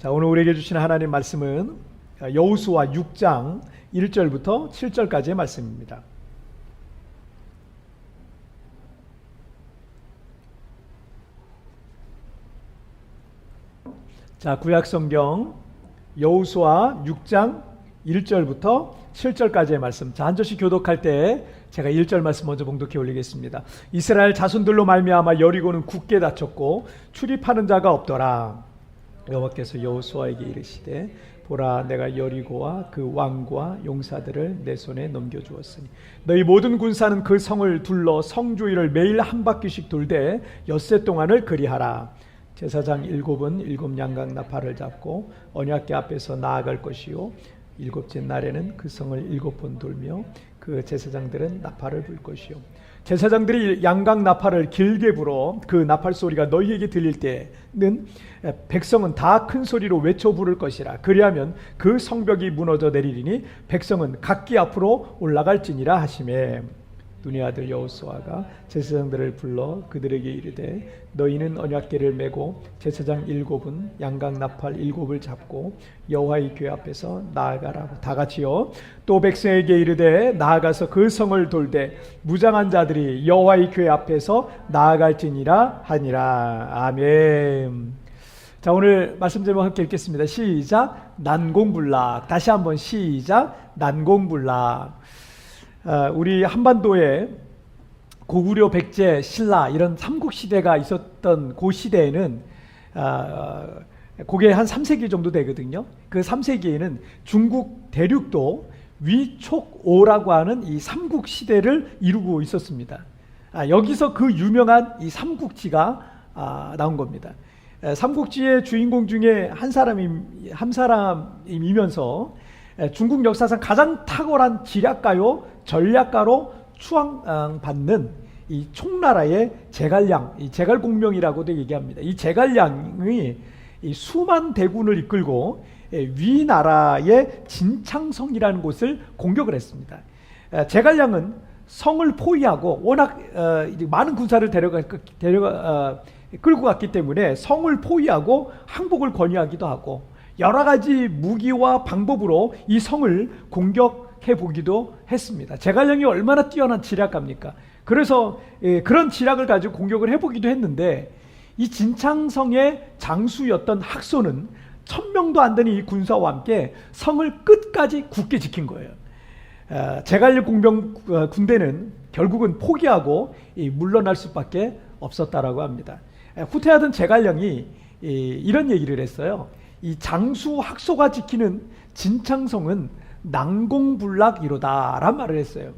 자, 오늘 우리에게 주신 하나님 말씀은 여호수아 6장 1절부터 7절까지의 말씀입니다. 자, 구약 성경 여호수아 6장 1절부터 7절까지의 말씀. 자, 한 절씩 교독할 때 제가 1절 말씀 먼저 봉독해 올리겠습니다. 이스라엘 자손들로 말미암아 여리고는 굳게 닫혔고 출입하는 자가 없더라. 여호와께서 여호수아에게 이르시되 보라 내가 여리고와 그 왕과 용사들을 내 손에 넘겨 주었으니 너희 모든 군사는 그 성을 둘러 성 주위를 매일 한 바퀴씩 돌되 엿새 동안을 그리하라. 제사장 일곱은 일곱 양각 나팔을 잡고 언약궤 앞에서 나아갈 것이요 일곱째 날에는 그 성을 일곱 번 돌며 그 제사장들은 나팔을 불 것이요 제사장들이 양각 나팔을 길게 불어 그 나팔 소리가 너희에게 들릴 때는 백성은 다 큰 소리로 외쳐 부를 것이라. 그리하면 그 성벽이 무너져 내리리니 백성은 각기 앞으로 올라갈지니라 하심에 눈의 아들 여호수아가 제사장들을 불러 그들에게 이르되 너희는 언약궤를 메고 제사장 일곱은 양각 나팔 일곱을 잡고 여호와의 궤 앞에서 나아가라고 다 같이요. 또 백성에게 이르되 나아가서 그 성을 돌되 무장한 자들이 여호와의 궤 앞에서 나아갈지니라 하니라. 아멘. 자 오늘 말씀 제목 함께 읽겠습니다. 시작 난공불락. 다시 한번 시작 난공불락. 어, 우리 한반도에 고구려, 백제, 신라 이런 삼국 시대가 있었던 그 시대에는 어, 그게 한 3세기 정도 되거든요. 그 3세기에는 중국 대륙도 위촉오라고 하는 이 삼국 시대를 이루고 있었습니다. 아, 여기서 그 유명한 이 삼국지가 아, 나온 겁니다. 에, 삼국지의 주인공 중에 한 사람이 한 사람이면서 에, 중국 역사상 가장 탁월한 지략가요 전략가로 추앙받는 이 총나라의 제갈량, 이 제갈공명이라고도 얘기합니다. 이 제갈량이 이 수만 대군을 이끌고 위나라의 진창성이라는 곳을 공격을 했습니다. 제갈량은 성을 포위하고 워낙 어, 많은 군사를 데려가, 데려가 어, 끌고 갔기 때문에 성을 포위하고 항복을 권유하기도 하고 여러 가지 무기와 방법으로 이 성을 공격 해 보기도 했습니다. 제갈량이 얼마나 뛰어난 지략가입니까? 그래서 예, 그런 지략을 가지고 공격을 해 보기도 했는데 이 진창성의 장수였던 학소는 천 명도 안 되는 이 군사와 함께 성을 끝까지 굳게 지킨 거예요. 어, 제갈력 공병 어, 군대는 결국은 포기하고 물러날 수밖에 없었다라고 합니다. 후퇴하던 제갈령이 이런 얘기를 했어요. 이 장수 학소가 지키는 진창성은 난공불락이로다란 말을 했어요.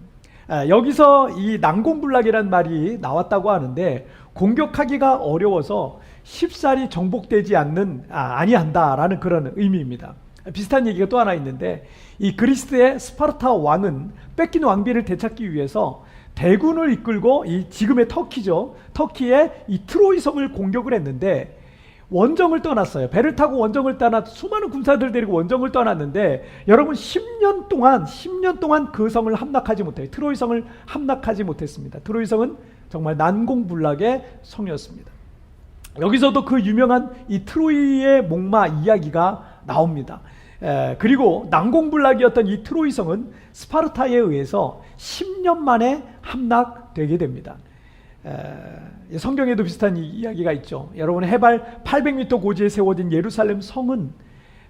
여기서 이 난공불락이란 말이 나왔다고 하는데 공격하기가 어려워서 쉽사리 정복되지 않는 아, 아니한다라는 그런 의미입니다. 비슷한 얘기가 또 하나 있는데 이 그리스의 스파르타 왕은 뺏긴 왕비를 되찾기 위해서 대군을 이끌고 이 지금의 터키죠. 터키의 이 트로이 성을 공격을 했는데 원정을 떠났어요. 배를 타고 원정을 떠나 수많은 군사들 데리고 원정을 떠났는데 여러분 10년 동안 10년 동안 그 성을 함락하지 못해요. 트로이 성을 함락하지 못했습니다. 트로이 성은 정말 난공불락의 성이었습니다. 여기서도 그 유명한 이 트로이의 목마 이야기가 나옵니다. 에, 그리고 난공불락이었던 이 트로이 성은 스파르타에 의해서 10년 만에 함락되게 됩니다. 에, 성경에도 비슷한 이야기가 있죠. 여러분 해발 800m 고지에 세워진 예루살렘 성은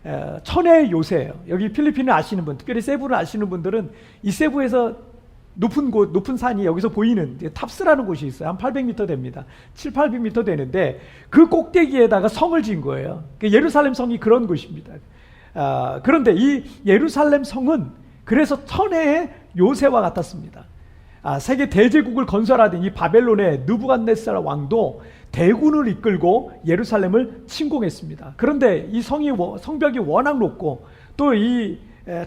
에, 천의 요새예요. 여기 필리핀을 아시는 분, 특별히 세부를 아시는 분들은 이 세부에서 높은 곳, 높은 산이 여기서 보이는 탑스라는 곳이 있어요. 한 800m 됩니다. 7, 800m 되는데 그 꼭대기에다가 성을 지은 거예요. 그 예루살렘 성이 그런 곳입니다. 아, 그런데 이 예루살렘 성은 그래서 천혜의 요새와 같았습니다. 아, 세계 대제국을 건설하던 이 바벨론의 느부갓네살 왕도 대군을 이끌고 예루살렘을 침공했습니다. 그런데 이 성이 성벽이 워낙 높고 또 이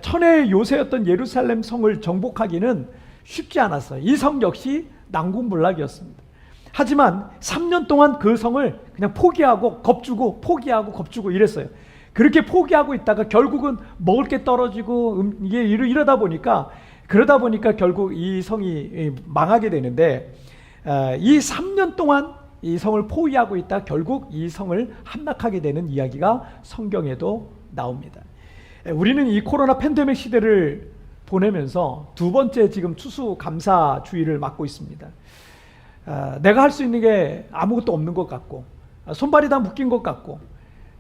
천혜의 요새였던 예루살렘 성을 정복하기는 쉽지 않았어요. 이 성 역시 난공불락이었습니다. 하지만 3년 동안 그 성을 그냥 포기하고 겁주고 포기하고 겁주고 이랬어요. 그렇게 포기하고 있다가 결국은 먹을 게 떨어지고 음, 이게 이러다 보니까 그러다 보니까 결국 이 성이 망하게 되는데 어, 이 3년 동안 이 성을 포위하고 있다 결국 이 성을 함락하게 되는 이야기가 성경에도 나옵니다. 에, 우리는 이 코로나 팬데믹 시대를 보내면서 두 번째 지금 추수 감사 주의를 맞고 있습니다. 아, 내가 할 수 있는 게 아무것도 없는 것 같고 아, 손발이 다 묶인 것 같고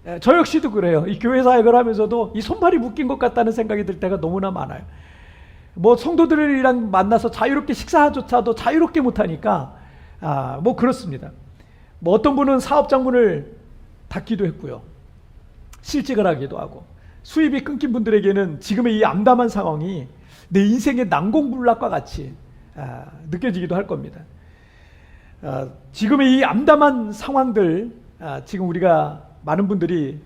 에, 저 역시도 그래요. 이 교회 사역을 하면서도 이 손발이 묶인 것 같다는 생각이 들 때가 너무나 많아요. 뭐 성도들이랑 만나서 자유롭게 식사조차도 자유롭게 못하니까 아, 뭐 그렇습니다. 뭐 어떤 분은 사업장 문을 닫기도 했고요. 실직을 하기도 하고 수입이 끊긴 분들에게는 지금의 이 암담한 상황이 내 인생의 난공불락과 같이 아, 느껴지기도 할 겁니다. 아, 지금의 이 암담한 상황들 아, 지금 우리가 많은 분들이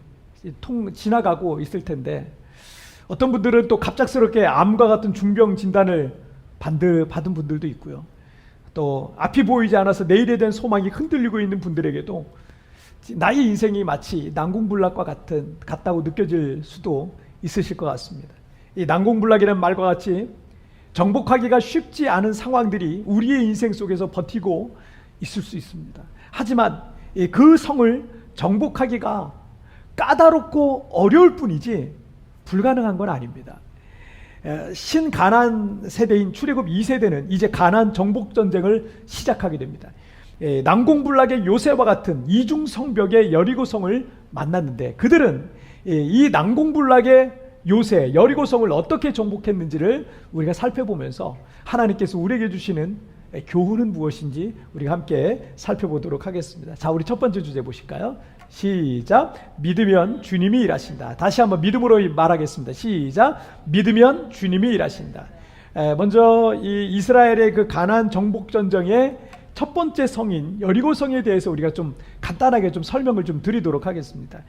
통 지나가고 있을 텐데 어떤 분들은 또 갑작스럽게 암과 같은 중병 진단을 받은 분들도 있고요. 또 앞이 보이지 않아서 내일에 대한 소망이 흔들리고 있는 분들에게도 나의 인생이 마치 난공불락과 같은 같다고 느껴질 수도 있으실 것 같습니다. 이 난공불락이라는 말과 같이 정복하기가 쉽지 않은 상황들이 우리의 인생 속에서 버티고 있을 수 있습니다. 하지만 이그 성을 정복하기가 까다롭고 어려울 뿐이지 불가능한 건 아닙니다. 에, 신가난 세대인 출애굽 2세대는 이제 가난 정복 전쟁을 시작하게 됩니다. 에, 난공불락의 요새와 같은 이중 성벽의 여리고성을 만났는데 그들은 에, 이 난공불락의 요새 여리고성을 어떻게 정복했는지를 우리가 살펴보면서 하나님께서 우리에게 주시는 에, 교훈은 무엇인지 우리가 함께 살펴보도록 하겠습니다. 자, 우리 첫 번째 주제 보실까요? 시작. 믿으면 주님이 일하신다. 다시 한번 믿음으로 말하겠습니다. 시작. 믿으면 주님이 일하신다. 에, 먼저 이 이스라엘의 그 가난 정복 전쟁의 첫 번째 성인 여리고 성에 대해서 우리가 좀 간단하게 좀 설명을 좀 드리도록 하겠습니다.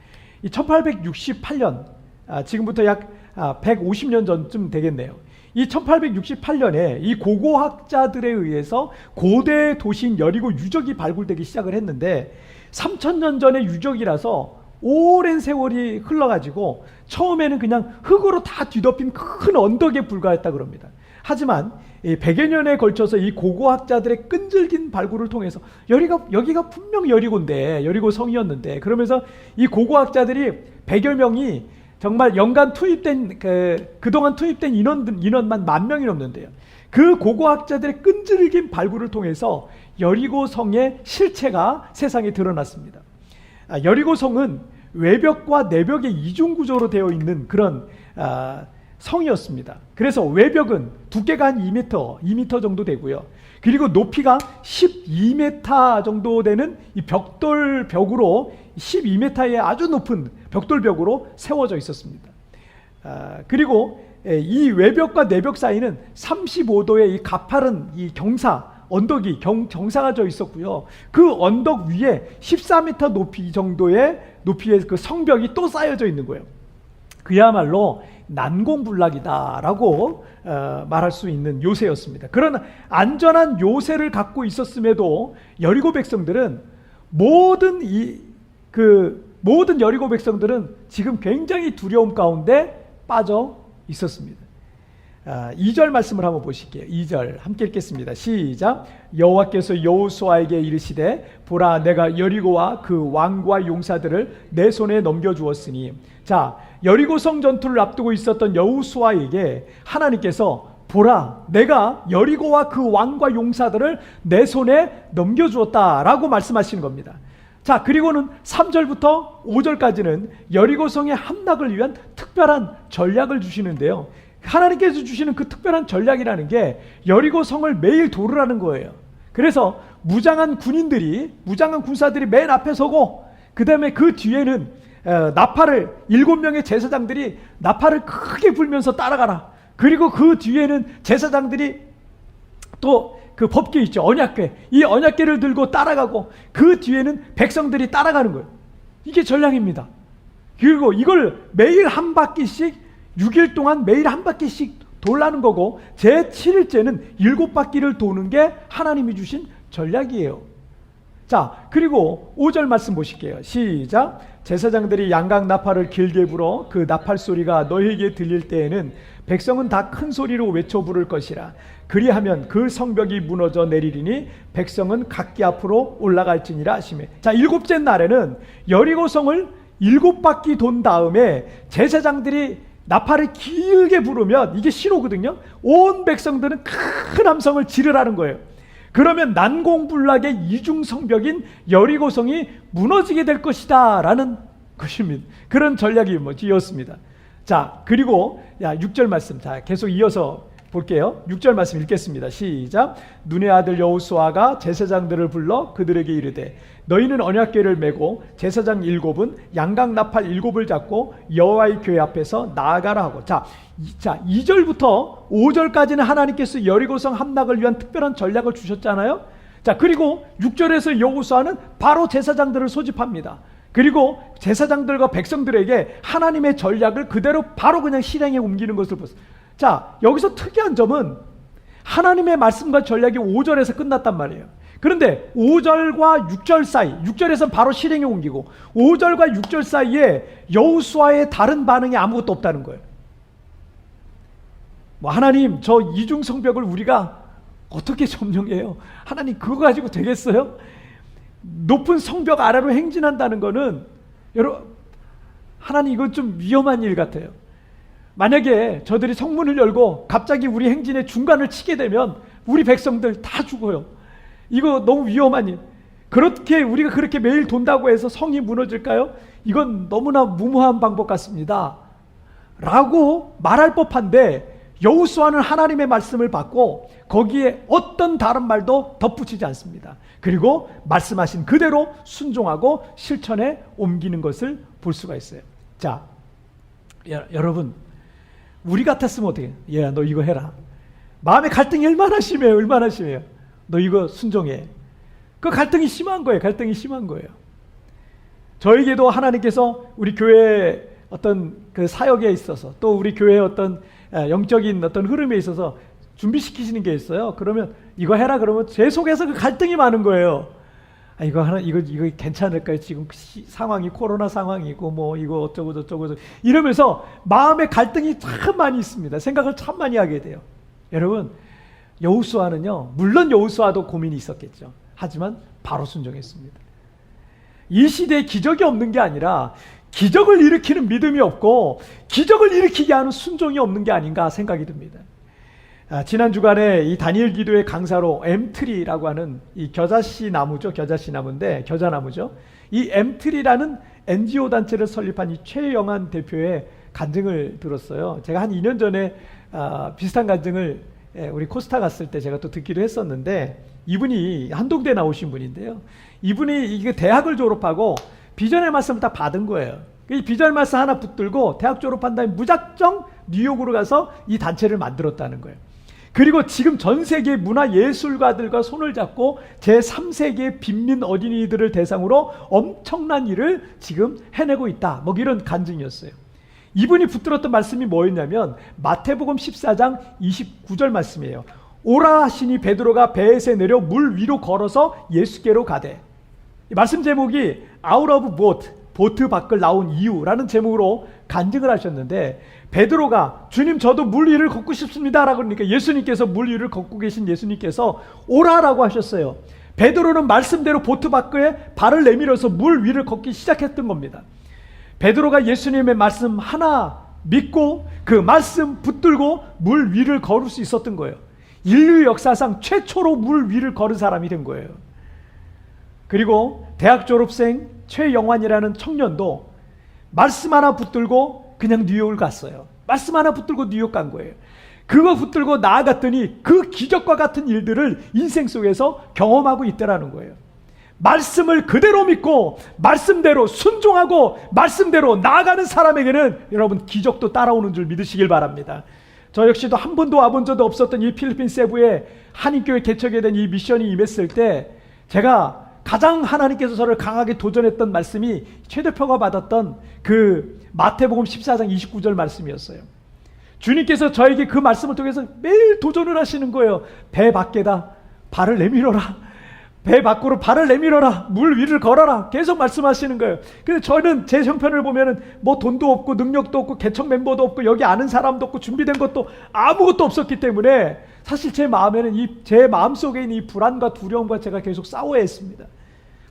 이 1868년 아, 지금부터 약 아, 150년 전쯤 되겠네요. 이 1868년에 이 고고학자들에 의해서 고대 도시인 여리고 유적이 발굴되기 시작을 했는데 3000년 전의 유적이라서 오랜 세월이 흘러가지고 처음에는 그냥 흙으로 다 뒤덮인 큰 언덕에 불과했다 그럽니다. 하지만 이 100여 년에 걸쳐서 이 고고학자들의 끈질긴 발굴을 통해서 여기가, 여기가 분명 여리고인데 여리고 성이었는데 그러면서 이 고고학자들이 100여 명이 정말 연간 투입된 그 그동안 투입된 인원 인원만 만 명이 넘는데요. 그 고고학자들의 끈질긴 발굴을 통해서 여리고 성의 실체가 세상에 드러났습니다. 아, 여리고 성은 외벽과 내벽의 이중 구조로 되어 있는 그런 아, 성이었습니다. 그래서 외벽은 두께가 한 2m, 2m 정도 되고요. 그리고 높이가 12m 정도 되는 이 벽돌 벽으로 12m의 아주 높은 벽돌 벽으로 세워져 있었습니다. 아, 그리고 에, 이 외벽과 내벽 사이는 35도의 이 가파른 이 경사 언덕이 경, 경사가 져 있었고요. 그 언덕 위에 14m 높이 정도의 높이의 그 성벽이 또 쌓여져 있는 거예요. 그야말로 난공불락이다라고 어, 말할 수 있는 요새였습니다. 그런 안전한 요새를 갖고 있었음에도 여리고 백성들은 모든 이 그 모든 여리고 백성들은 지금 굉장히 두려움 가운데 빠져 있었습니다. 아, 2절 말씀을 한번 보실게요. 2절 함께 읽겠습니다. 시작. 여호와께서 여호수아에게 이르시되 보라 내가 여리고와 그 왕과 용사들을 내 손에 넘겨 주었으니 자 여리고성 전투를 앞두고 있었던 여호수아에게 하나님께서 보라 내가 여리고와 그 왕과 용사들을 내 손에 넘겨 주었다라고 말씀하시는 겁니다. 자, 그리고는 3절부터 5절까지는 여리고성의 함락을 위한 특별한 전략을 주시는데요. 하나님께서 주시는 그 특별한 전략이라는 게 여리고 성을 매일 도르라는 거예요. 그래서 무장한 군인들이, 무장한 군사들이 맨 앞에 서고, 그 다음에 그 뒤에는 어, 나팔을, 일곱 명의 제사장들이 나팔을 크게 불면서 따라가라. 그리고 그 뒤에는 제사장들이 또 그 법궤 있죠. 언약궤. 이 언약궤를 들고 따라가고 그 뒤에는 백성들이 따라가는 거예요. 이게 전략입니다. 그리고 이걸 매일 한 바퀴씩 6일 동안 매일 한 바퀴씩 돌라는 거고 제 7일째는 일곱 바퀴를 도는 게 하나님이 주신 전략이에요. 자, 그리고 5절 말씀 보실게요. 시작. 제사장들이 양각 나팔을 길게 불어 그 나팔 소리가 너희에게 들릴 때에는 백성은 다 큰 소리로 외쳐 부를 것이라. 그리하면 그 성벽이 무너져 내리리니 백성은 각기 앞으로 올라갈지니라 하시매. 자, 일곱째 날에는 여리고성을 일곱 바퀴 돈 다음에 제사장들이 나팔을 길게 부르면 이게 신호거든요. 온 백성들은 큰 함성을 지르라는 거예요. 그러면 난공불락의 이중 성벽인 여리고성이 무너지게 될 것이다라는 것입니다. 그런 전략이 뭐지었습니다. 자, 그리고 야 6절 말씀. 자, 계속 이어서 볼게요. 6절 말씀 읽겠습니다. 시작. 눈의 아들 여호수아가 제사장들을 불러 그들에게 이르되 너희는 언약궤를 메고 제사장 일곱은 양각 나팔 일곱을 잡고 여호와의 교회 앞에서 나아가라 하고 자, 이, 자 2절부터 5절까지는 하나님께서 여리고성 함락을 위한 특별한 전략을 주셨잖아요. 자, 그리고 6절에서 여호수아는 바로 제사장들을 소집합니다. 그리고 제사장들과 백성들에게 하나님의 전략을 그대로 바로 그냥 실행에 옮기는 것을 보세요. 자, 여기서 특이한 점은 하나님의 말씀과 전략이 5절에서 끝났단 말이에요. 그런데 5절과 6절 사이, 6절에서 바로 실행에 옮기고 5절과 6절 사이에 여호수아의 다른 반응이 아무것도 없다는 거예요. 뭐 하나님 저 이중 성벽을 우리가 어떻게 점령해요? 하나님 그거 가지고 되겠어요? 높은 성벽 아래로 행진한다는 거는 여러분 하나님 이건 좀 위험한 일 같아요. 만약에 저들이 성문을 열고 갑자기 우리 행진의 중간을 치게 되면 우리 백성들 다 죽어요. 이거 너무 위험한 일. 그렇게 우리가 그렇게 매일 돈다고 해서 성이 무너질까요? 이건 너무나 무모한 방법 같습니다. 라고 말할 법한데 여우수아는 하나님의 말씀을 받고 거기에 어떤 다른 말도 덧붙이지 않습니다. 그리고 말씀하신 그대로 순종하고 실천에 옮기는 것을 볼 수가 있어요. 자, 야, 여러분 우리 같았으면 어떻게? 얘야 너 이거 해라. 마음의 갈등이 얼마나 심해요. 얼마나 심해요. 너 이거 순종해. 그 갈등이 심한 거예요. 갈등이 심한 거예요. 저에게도 하나님께서 우리 교회 어떤 그 사역에 있어서 또 우리 교회의 어떤 영적인 어떤 흐름에 있어서 준비시키시는 게 있어요. 그러면 이거 해라 그러면 제 속에서 그 갈등이 많은 거예요. 아, 이거 하나 이거 이거 괜찮을까요? 지금 시, 상황이 코로나 상황이고 뭐 이거 어쩌고 저쩌고 이러면서 마음의 갈등이 참 많이 있습니다. 생각을 참 많이 하게 돼요. 여러분 여우수아는요 물론 여우수아도 고민이 있었겠죠. 하지만 바로 순종했습니다. 이 시대에 기적이 없는 게 아니라 기적을 일으키는 믿음이 없고 기적을 일으키게 하는 순종이 없는 게 아닌가 생각이 듭니다. 아, 지난 주간에 이 다니엘 기도의 강사로 엠트리라고 하는 이 겨자씨 나무죠. 겨자씨 나무인데 겨자나무죠. 이 엠트리라는 NGO 단체를 설립한 이 최영한 대표의 간증을 들었어요. 제가 한 2년 전에 아, 비슷한 간증을 예, 우리 코스타 갔을 때 제가 또 듣기로 했었는데 이분이 한동대 나오신 분인데요. 이분이 대학을 졸업하고 비전의 말씀을 다 받은 거예요. 이 비전의 말씀 하나 붙들고 대학 졸업한 다음에 무작정 뉴욕으로 가서 이 단체를 만들었다는 거예요. 그리고 지금 전 세계 문화 예술가들과 손을 잡고 제3세계 빈민 어린이들을 대상으로 엄청난 일을 지금 해내고 있다. 뭐 이런 간증이었어요. 이분이 붙들었던 말씀이 뭐였냐면 마태복음 14장 29절 말씀이에요. 오라 하시니 베드로가 배에서 내려 물 위로 걸어서 예수께로 가되. 말씀 제목이 of boat, 보트 밖을 나온 이유라는 제목으로 간증을 하셨는데 베드로가 주님 저도 물 위를 걷고 싶습니다라고 그러니까 예수님께서 물 위를 걷고 계신 예수님께서 오라라고 하셨어요. 베드로는 말씀대로 보트 밖에 발을 내밀어서 물 위를 걷기 시작했던 겁니다. 베드로가 예수님의 말씀 하나 믿고 그 말씀 붙들고 물 위를 걸을 수 있었던 거예요. 인류 역사상 최초로 물 위를 걸은 사람이 된 거예요. 그리고 대학 졸업생 최영환이라는 청년도 말씀 하나 붙들고 그냥 뉴욕을 갔어요. 말씀 하나 붙들고 뉴욕 간 거예요. 그거 붙들고 나아갔더니 그 기적과 같은 일들을 인생 속에서 경험하고 있더라는 거예요. 말씀을 그대로 믿고 말씀대로 순종하고 말씀대로 나아가는 사람에게는 여러분 기적도 따라오는 줄 믿으시길 바랍니다. 저 역시도 한 번도 와본 적도 없었던 이 필리핀 세부에 한인교회 개척에 된이 미션이 임했을 때 제가 가장 하나님께서 저를 강하게 도전했던 말씀이 최 대표가 받았던 그 마태복음 14장 29절 말씀이었어요. 주님께서 저에게 그 말씀을 통해서 매일 도전을 하시는 거예요. 배 밖에다 발을 내밀어라. 배 밖으로 발을 내밀어라. 물 위를 걸어라. 계속 말씀하시는 거예요. 근데 저는 제 형편을 보면은 뭐 돈도 없고 능력도 없고 개척 멤버도 없고 여기 아는 사람도 없고 준비된 것도 아무것도 없었기 때문에 사실 제 마음에는 이 제 마음 속에 있는 이 불안과 두려움과 제가 계속 싸워야 했습니다.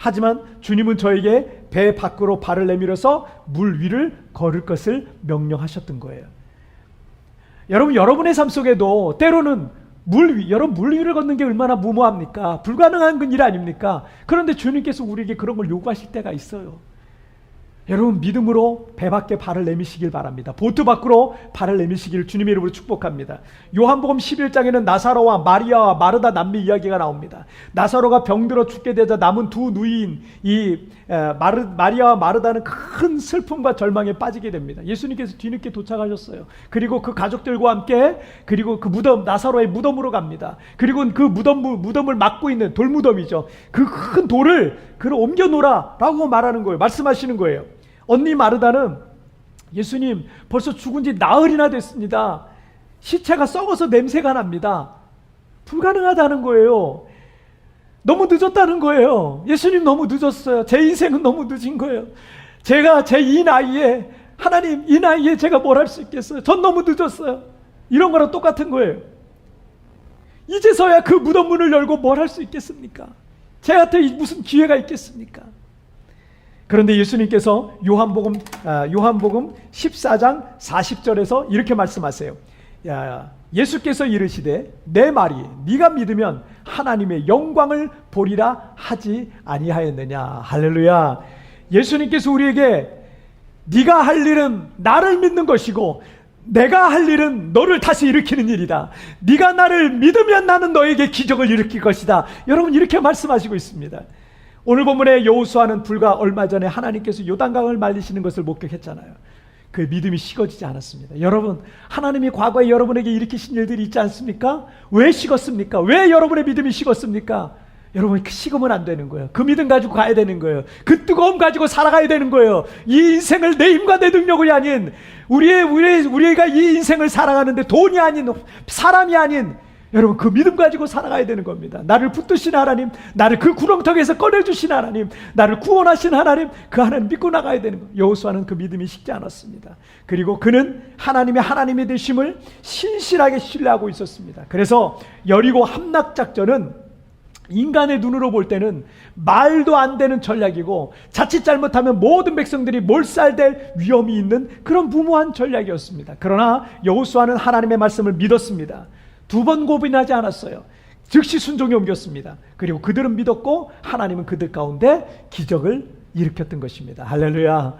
하지만 주님은 저에게 배 밖으로 발을 내밀어서 물 위를 걸을 것을 명령하셨던 거예요. 여러분 여러분의 삶 속에도 때로는 물 위, 여러분 물 위를 걷는 게 얼마나 무모합니까? 불가능한 일 아닙니까? 그런데 주님께서 우리에게 그런 걸 요구하실 때가 있어요. 여러분 믿음으로 배 밖에 발을 내미시길 바랍니다. 보트 밖으로 발을 내미시기를 주님의 이름으로 축복합니다. 요한복음 11장에는 나사로와 마리아와 마르다 남미 이야기가 나옵니다. 나사로가 병들어 죽게 되자 남은 두 누이인 이 에, 마르, 마리아와 마르다는 큰 슬픔과 절망에 빠지게 됩니다. 예수님께서 뒤늦게 도착하셨어요. 그리고 그 가족들과 함께 그리고 그 무덤 나사로의 무덤으로 갑니다. 그리고 그 무덤 무덤을 막고 있는 돌무덤이죠. 그 큰 돌을 그를 옮겨 놓으라라고 말하는 거예요. 말씀하시는 거예요. 언니 마르다는 예수님 벌써 죽은 지 나흘이나 됐습니다. 시체가 썩어서 냄새가 납니다. 불가능하다는 거예요. 너무 늦었다는 거예요. 예수님 너무 늦었어요. 제 인생은 너무 늦은 거예요. 제가 제 이 나이에 하나님 이 나이에 제가 뭘 할 수 있겠어요? 전 너무 늦었어요. 이런 거랑 똑같은 거예요. 이제서야 그 무덤 문을 열고 뭘 할 수 있겠습니까? 제한테 무슨 기회가 있겠습니까? 그런데 예수님께서 요한복음 아, 요한복음 14장 40절에서 이렇게 말씀하세요. 야, 예수께서 이르시되 내 말이 네가 믿으면 하나님의 영광을 보리라 하지 아니하였느냐. 할렐루야. 예수님께서 우리에게 네가 할 일은 나를 믿는 것이고 내가 할 일은 너를 다시 일으키는 일이다. 네가 나를 믿으면 나는 너에게 기적을 일으킬 것이다. 여러분 이렇게 말씀하시고 있습니다. 오늘 본문의 여호수아는 불과 얼마 전에 하나님께서 요단강을 말리시는 것을 목격했잖아요. 그 믿음이 식어지지 않았습니다. 여러분, 하나님이 과거에 여러분에게 일으키신 일들이 있지 않습니까? 왜 식었습니까? 왜 여러분의 믿음이 식었습니까? 여러분, 그 식으면 안 되는 거예요. 그 믿음 가지고 가야 되는 거예요. 그 뜨거움 가지고 살아가야 되는 거예요. 이 인생을 내 힘과 내 능력이 아닌 우리의 우리 우리가 이 인생을 살아가는데 돈이 아닌 사람이 아닌 여러분 그 믿음 가지고 살아가야 되는 겁니다. 나를 붙드신 하나님, 나를 그 구렁텅이에서 꺼내주신 하나님, 나를 구원하신 하나님, 그 하나님 믿고 나가야 되는 거예요. 여호수아는 그 믿음이 식지 않았습니다. 그리고 그는 하나님의 하나님이 되심을 신실하게 신뢰하고 있었습니다. 그래서 여리고 함락 작전은 인간의 눈으로 볼 때는 말도 안 되는 전략이고 자칫 잘못하면 모든 백성들이 몰살될 위험이 있는 그런 무모한 전략이었습니다. 그러나 여호수아는 하나님의 말씀을 믿었습니다. 두 번 고민하지 않았어요. 즉시 순종에 옮겼습니다. 그리고 그들은 믿었고 하나님은 그들 가운데 기적을 일으켰던 것입니다. 할렐루야.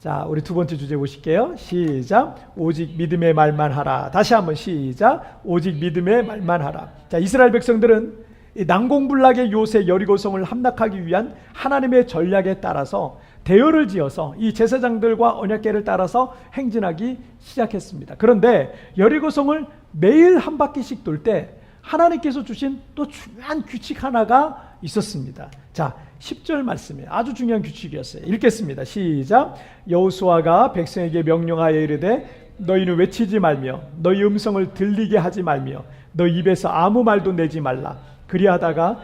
자, 우리 두 번째 주제 보실게요. 시작. 오직 믿음의 말만 하라. 다시 한번 시작. 오직 믿음의 말만 하라. 자, 이스라엘 백성들은 이 난공불락의 요새 여리고성을 함락하기 위한 하나님의 전략에 따라서 대열을 지어서 이 제사장들과 언약궤를 따라서 행진하기 시작했습니다. 그런데 여리고성을 매일 한 바퀴씩 돌 때 하나님께서 주신 또 중요한 규칙 하나가 있었습니다. 자, 10절 말씀에 아주 중요한 규칙이었어요. 읽겠습니다. 시작. 여호수아가 백성에게 명령하여 이르되 너희는 외치지 말며 너희 음성을 들리게 하지 말며 너 입에서 아무 말도 내지 말라. 그리하다가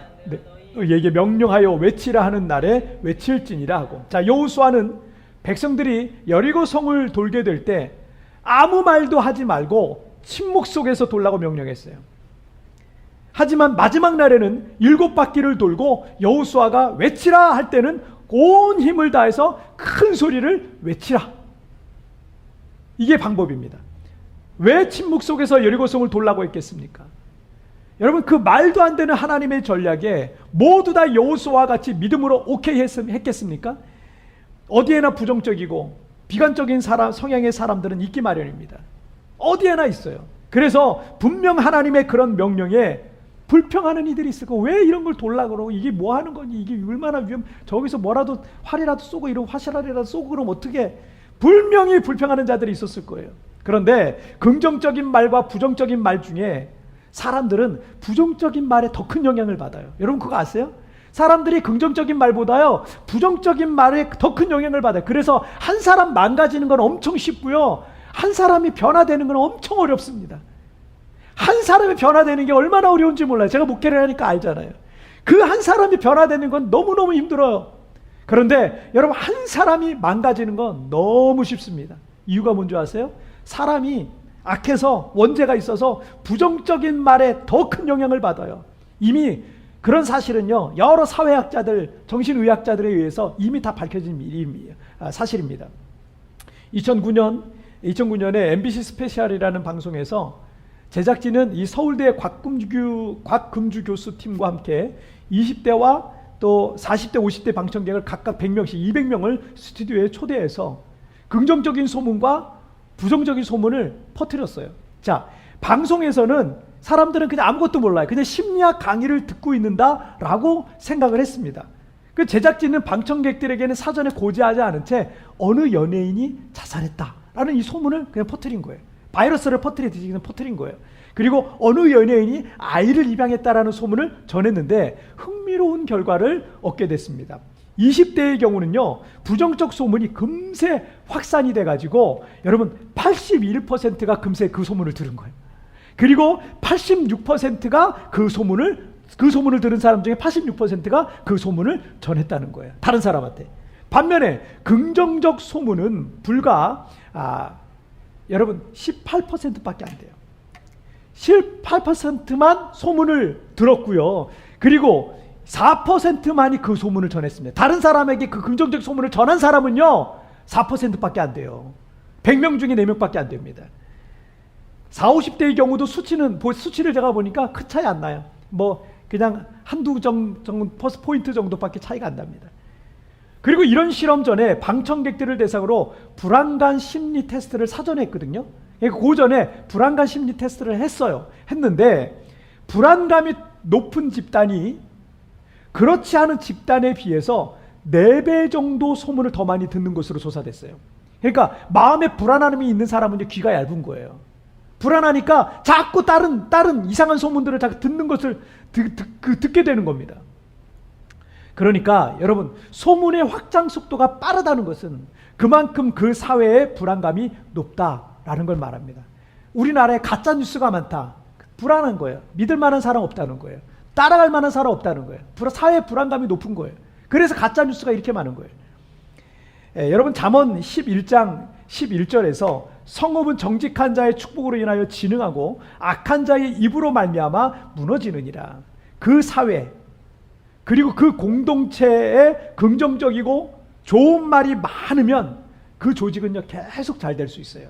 너희에게 명령하여 외치라 하는 날에 외칠지니라 하고. 자, 여호수아는 백성들이 여리고 성을 돌게 될 때 아무 말도 하지 말고 침묵 속에서 돌라고 명령했어요. 하지만 마지막 날에는 일곱 바퀴를 돌고 여호수아가 외치라 할 때는 온 힘을 다해서 큰 소리를 외치라. 이게 방법입니다. 왜 침묵 속에서 여리고성을 돌라고 했겠습니까? 여러분 그 말도 안 되는 하나님의 전략에 모두 다 여호수아와 같이 믿음으로 오케이 했, 했겠습니까? 어디에나 부정적이고 비관적인 사람 성향의 사람들은 있기 마련입니다. 어디에나 있어요. 그래서 분명 하나님의 그런 명령에 불평하는 이들이 있을 거왜 이런 걸 돌라 그러고 이게 뭐 하는 거니 이게 얼마나 위험 저기서 뭐라도 활이라도 쏘고 이러고 화살이라도 쏘고 그러면 어떻게 분명히 불평하는 자들이 있었을 거예요. 그런데 긍정적인 말과 부정적인 말 중에 사람들은 부정적인 말에 더 큰 영향을 받아요. 여러분 그거 아세요? 사람들이 긍정적인 말보다요 부정적인 말에 더 큰 영향을 받아요. 그래서 한 사람 망가지는 건 엄청 쉽고요. 한 사람이 변화되는 건 엄청 어렵습니다. 한 사람이 변화되는 게 얼마나 어려운지 몰라요. 제가 목회를 하니까 알잖아요. 그 한 사람이 변화되는 건 너무너무 힘들어요. 그런데 여러분 한 사람이 망가지는 건 너무 쉽습니다. 이유가 뭔지 아세요? 사람이 악해서 원죄가 있어서 부정적인 말에 더 큰 영향을 받아요. 이미 그런 사실은요 여러 사회학자들, 정신의학자들에 의해서 이미 다 밝혀진 일입니다. 아, 사실입니다. 2009년 2009년에 MBC 스페셜이라는 방송에서 제작진은 이 서울대 곽금주 곽금주 교수 팀과 함께 20대와 또 40대, 50대 방청객을 각각 100명씩 200명을 스튜디오에 초대해서 긍정적인 소문과 부정적인 소문을 퍼뜨렸어요. 자, 방송에서는 사람들은 그냥 아무것도 몰라요. 그냥 심리학 강의를 듣고 있는다라고 생각을 했습니다. 그 제작진은 방청객들에게는 사전에 고지하지 않은 채 어느 연예인이 자살했다라는 이 소문을 그냥 퍼뜨린 거예요. 바이러스를 퍼뜨리듯이 그냥 퍼뜨린 거예요. 그리고 어느 연예인이 아이를 입양했다라는 소문을 전했는데 흥미로운 결과를 얻게 됐습니다. 20대의 경우는요, 부정적 소문이 금세 확산이 돼가지고, 여러분, 81%가 금세 그 소문을 들은 거예요. 그리고 86%가 그 소문을, 그 소문을 들은 사람 중에 86%가 그 소문을 전했다는 거예요. 다른 사람한테. 반면에, 긍정적 소문은 불과, 아, 여러분, 18%밖에 안 돼요. 18%만 소문을 들었고요. 그리고 4%만이 그 소문을 전했습니다. 다른 사람에게 그 긍정적 소문을 전한 사람은요, 4%밖에 안 돼요. 100명 중에 4명밖에 안 됩니다. 4, 50대의 경우도 수치는, 수치를 제가 보니까 큰 차이 안 나요. 뭐, 그냥 한두 정, 정, 퍼스 포인트 정도밖에 차이가 안 납니다. 그리고 이런 실험 전에 방청객들을 대상으로 불안감 심리 테스트를 사전에 했거든요. 그러니까 그 전에 불안감 심리 테스트를 했어요. 했는데, 불안감이 높은 집단이 그렇지 않은 집단에 비해서 4배 정도 소문을 더 많이 듣는 것으로 조사됐어요. 그러니까 마음에 불안함이 있는 사람은 귀가 얇은 거예요. 불안하니까 자꾸 다른 다른 이상한 소문들을 자꾸 듣는 것을 듣, 듣, 그, 듣게 되는 겁니다. 그러니까 여러분 소문의 확장 속도가 빠르다는 것은 그만큼 그 사회의 불안감이 높다라는 걸 말합니다. 우리나라에 가짜 뉴스가 많다. 불안한 거예요. 믿을 만한 사람 없다는 거예요. 따라갈 만한 사람 없다는 거예요. 사회 불안감이 높은 거예요. 그래서 가짜 뉴스가 이렇게 많은 거예요. 예, 여러분 잠언 11장 11절에서 성읍은 정직한 자의 축복으로 인하여 진흥하고 악한 자의 입으로 말미암아 무너지느니라. 그 사회 그리고 그 공동체에 긍정적이고 좋은 말이 많으면 그 조직은요 계속 잘 될 수 있어요.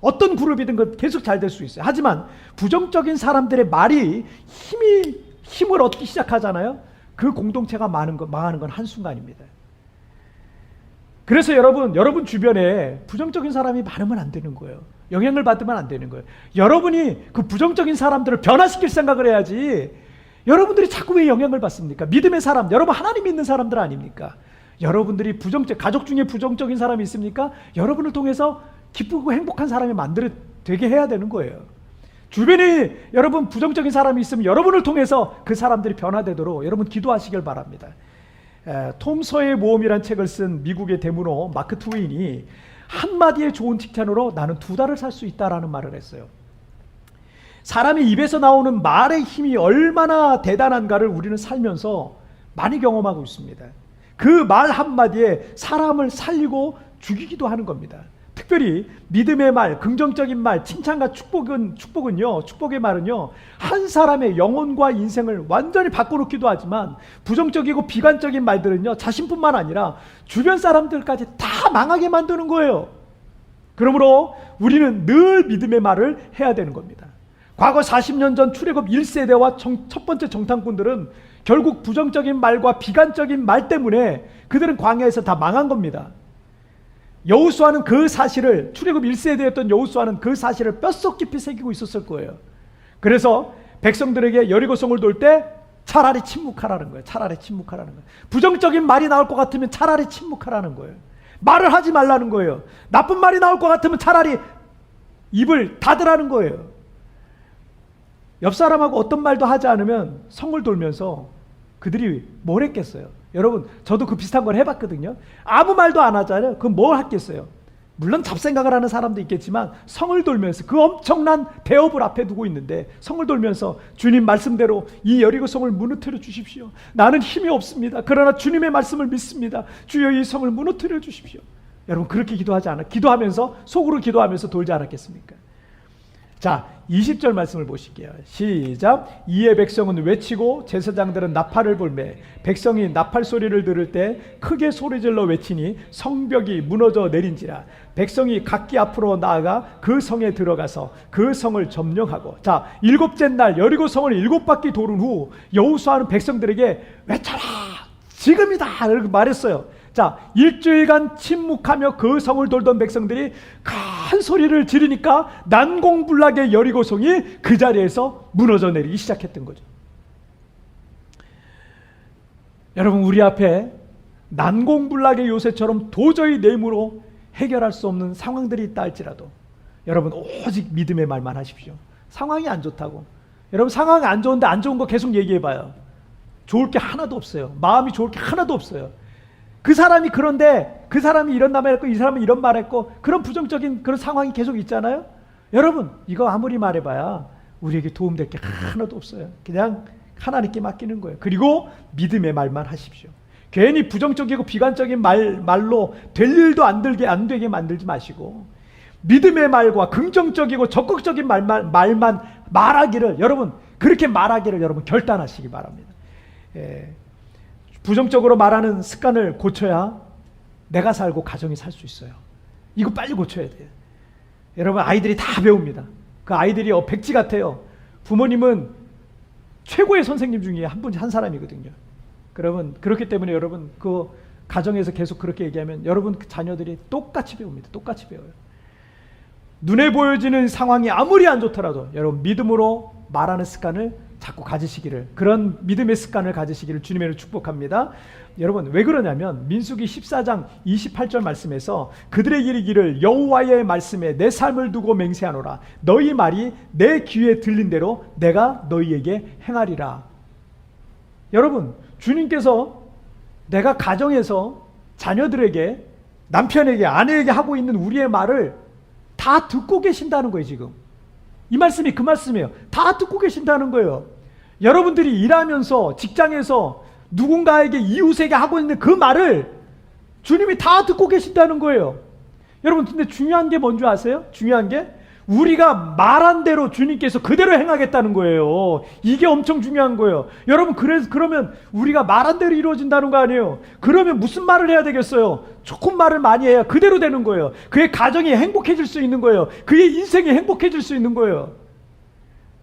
어떤 그룹이든 그 계속 잘 될 수 있어요. 하지만 부정적인 사람들의 말이 힘이 힘을 얻기 시작하잖아요. 그 공동체가 많은 거, 망하는 건 한순간입니다. 그래서 여러분, 여러분 주변에 부정적인 사람이 많으면 안 되는 거예요. 영향을 받으면 안 되는 거예요. 여러분이 그 부정적인 사람들을 변화시킬 생각을 해야지. 여러분들이 자꾸 왜 영향을 받습니까? 믿음의 사람, 여러분 하나님 믿는 사람들 아닙니까? 여러분들이 부정적, 가족 중에 부정적인 사람이 있습니까? 여러분을 통해서 기쁘고 행복한 사람이 만들어 되게 해야 되는 거예요. 주변에 여러분 부정적인 사람이 있으면 여러분을 통해서 그 사람들이 변화되도록 여러분 기도하시길 바랍니다. 에, 톰 서의 모험이란 책을 쓴 미국의 대문호 마크 트웨인이 한마디의 좋은 칭찬으로 나는 두 달을 살 수 있다라는 말을 했어요. 사람이 입에서 나오는 말의 힘이 얼마나 대단한가를 우리는 살면서 많이 경험하고 있습니다. 그 말 한마디에 사람을 살리고 죽이기도 하는 겁니다. 특별히 믿음의 말, 긍정적인 말, 칭찬과 축복은 축복은요. 축복의 말은요. 한 사람의 영혼과 인생을 완전히 바꿔놓기도 하지만 부정적이고 비관적인 말들은요. 자신뿐만 아니라 주변 사람들까지 다 망하게 만드는 거예요. 그러므로 우리는 늘 믿음의 말을 해야 되는 겁니다. 과거 40년 전 출애굽 1세대와 정, 첫 번째 정탐꾼들은 결국 부정적인 말과 비관적인 말 때문에 그들은 광야에서 다 망한 겁니다. 여우수아는 그 사실을 출애굽 1세대였던 여우수아는 그 사실을 뼛속 깊이 새기고 있었을 거예요. 그래서 백성들에게 여리고성을 돌 때 차라리 침묵하라는 거예요. 차라리 침묵하라는 거예요. 부정적인 말이 나올 것 같으면 차라리 침묵하라는 거예요. 말을 하지 말라는 거예요. 나쁜 말이 나올 것 같으면 차라리 입을 닫으라는 거예요. 옆 사람하고 어떤 말도 하지 않으면 성을 돌면서 그들이 뭘 했겠어요? 여러분, 저도 그 비슷한 걸 해봤거든요. 아무 말도 안 하잖아요. 그럼 뭘 하겠어요? 물론 잡생각을 하는 사람도 있겠지만 성을 돌면서 그 엄청난 대업을 앞에 두고 있는데 성을 돌면서 주님 말씀대로 이 여리고 성을 무너뜨려 주십시오. 나는 힘이 없습니다. 그러나 주님의 말씀을 믿습니다. 주여 이 성을 무너뜨려 주십시오. 여러분 그렇게 기도하지 않아 기도하면서 속으로 기도하면서 돌지 않았겠습니까? 자, 20절 말씀을 보실게요. 시작. 이에 백성은 외치고 제사장들은 나팔을 불매 백성이 나팔 소리를 들을 때 크게 소리질러 외치니 성벽이 무너져 내린지라 백성이 각기 앞으로 나아가 그 성에 들어가서 그 성을 점령하고 자, 일곱째 날 여리고 성을 일곱 바퀴 도른 후 여호수아는 백성들에게 외쳐라. 지금이다. 이렇게 말했어요. 자, 일주일간 침묵하며 그 성을 돌던 백성들이 큰 소리를 지르니까 난공불락의 여리고성이 그 자리에서 무너져 내리기 시작했던 거죠. 여러분, 우리 앞에 난공불락의 요새처럼 도저히 내 힘으로 해결할 수 없는 상황들이 있다 할지라도 여러분, 오직 믿음의 말만 하십시오. 상황이 안 좋다고. 여러분, 상황이 안 좋은데 안 좋은 거 계속 얘기해 봐요. 좋을 게 하나도 없어요. 마음이 좋을 게 하나도 없어요. 그 사람이 그런데 그 사람이 이런 말 했고 이 사람은 이런 말 했고 그런 부정적인 그런 상황이 계속 있잖아요. 여러분 이거 아무리 말해봐야 우리에게 도움될 게 하나도 없어요. 그냥 하나님께 맡기는 거예요. 그리고 믿음의 말만 하십시오. 괜히 부정적이고 비관적인 말 말로 될 일도 안 들게 안 되게 만들지 마시고 믿음의 말과 긍정적이고 적극적인 말만 말만 말하기를 여러분 그렇게 말하기를 여러분 결단하시기 바랍니다. 예, 부정적으로 말하는 습관을 고쳐야 내가 살고 가정이 살 수 있어요. 이거 빨리 고쳐야 돼요. 여러분 아이들이 다 배웁니다. 그 아이들이 어, 백지 같아요. 부모님은 최고의 선생님 중에 한 분 한 사람이거든요. 그러면 그렇기 때문에 여러분 그 가정에서 계속 그렇게 얘기하면 여러분 그 자녀들이 똑같이 배웁니다. 똑같이 배워요. 눈에 보여지는 상황이 아무리 안 좋더라도 여러분 믿음으로 말하는 습관을 자꾸 가지시기를 그런 믿음의 습관을 가지시기를 주님의 이름으로 축복합니다. 여러분 왜 그러냐면 민수기 14장 28절 말씀에서 그들의 이르기를 여호와의 말씀에 내 삶을 두고 맹세하노라 너희 말이 내 귀에 들린 대로 내가 너희에게 행하리라. 여러분 주님께서 내가 가정에서 자녀들에게 남편에게 아내에게 하고 있는 우리의 말을 다 듣고 계신다는 거예요 지금. 이 말씀이 그 말씀이에요. 다 듣고 계신다는 거예요. 여러분들이 일하면서 직장에서 누군가에게 이웃에게 하고 있는 그 말을 주님이 다 듣고 계신다는 거예요. 여러분 근데 중요한 게 뭔지 아세요? 중요한 게 우리가 말한 대로 주님께서 그대로 행하겠다는 거예요. 이게 엄청 중요한 거예요. 여러분 그래서 그러면 우리가 말한 대로 이루어진다는 거 아니에요. 그러면 무슨 말을 해야 되겠어요? 조금 말을 많이 해야 그대로 되는 거예요. 그의 가정이 행복해질 수 있는 거예요. 그의 인생이 행복해질 수 있는 거예요.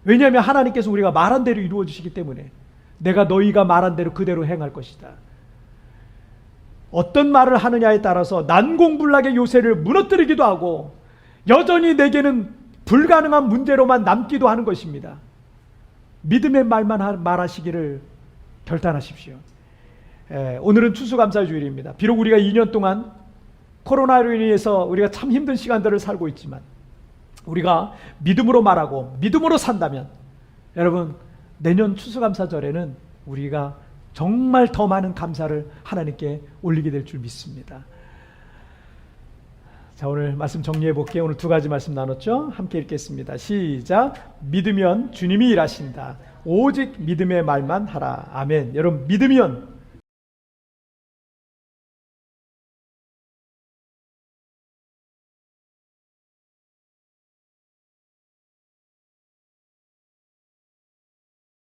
왜냐하면 하나님께서 우리가 말한 대로 이루어 주시기 때문에 내가 너희가 말한 대로 그대로 행할 것이다. 어떤 말을 하느냐에 따라서 난공불락의 요새를 무너뜨리기도 하고 여전히 내게는 불가능한 문제로만 남기도 하는 것입니다. 믿음의 말만 하, 말하시기를 결단하십시오. 에, 오늘은 추수감사 주일입니다. 비록 우리가 2년 동안 코로나로 인해서 우리가 참 힘든 시간들을 살고 있지만 우리가 믿음으로 말하고 믿음으로 산다면 여러분 내년 추수감사절에는 우리가 정말 더 많은 감사를 하나님께 올리게 될 줄 믿습니다. 자, 오늘 말씀 정리해 볼게요. 오늘 두 가지 말씀 나눴죠? 함께 읽겠습니다. 시작. 믿으면 주님이 일하신다. 오직 믿음의 말만 하라. 아멘. 여러분, 믿으면